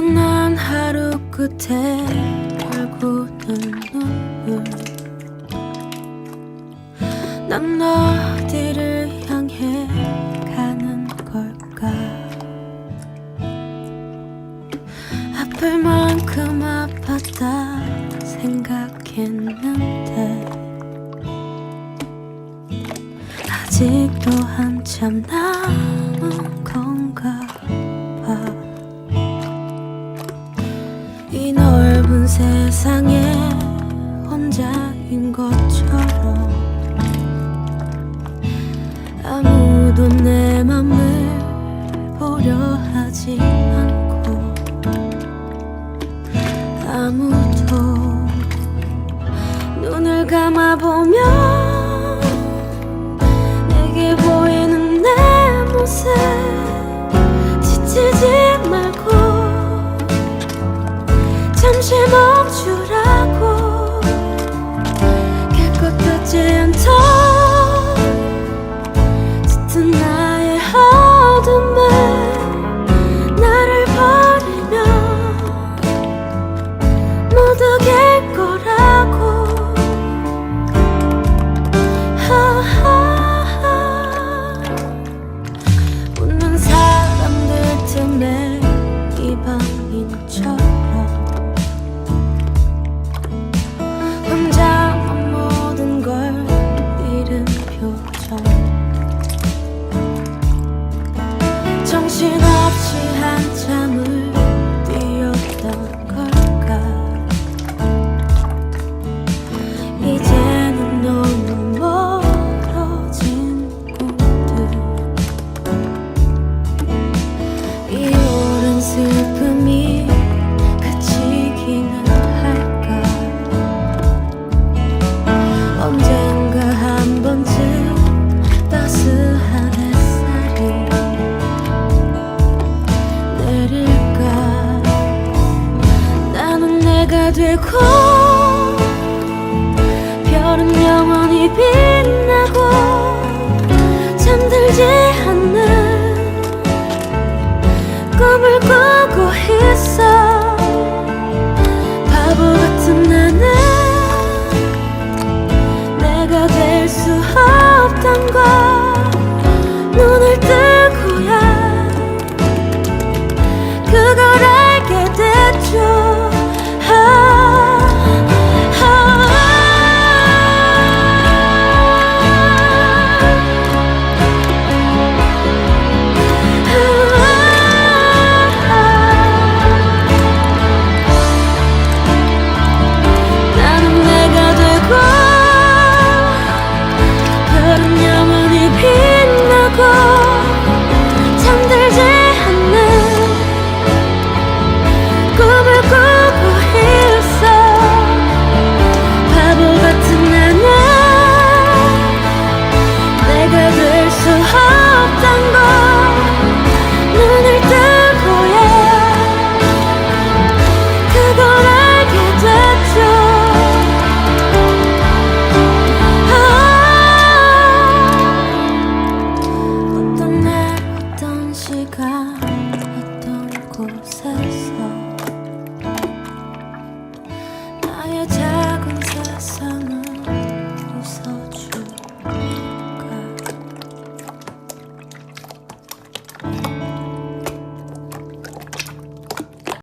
난 하루 끝에 결고는 눈물 난 어디를 향해 가는 걸까? 아플 만큼 아팠다 생각했는데. 아직도 한참 남은 건가? 좁은 세상에 혼자인 것처럼 아무도 내 맘을 보려 하지 않고 아무도 눈을 감아보면 해가 되고 별은 영원히 빛나고 잠들지 않는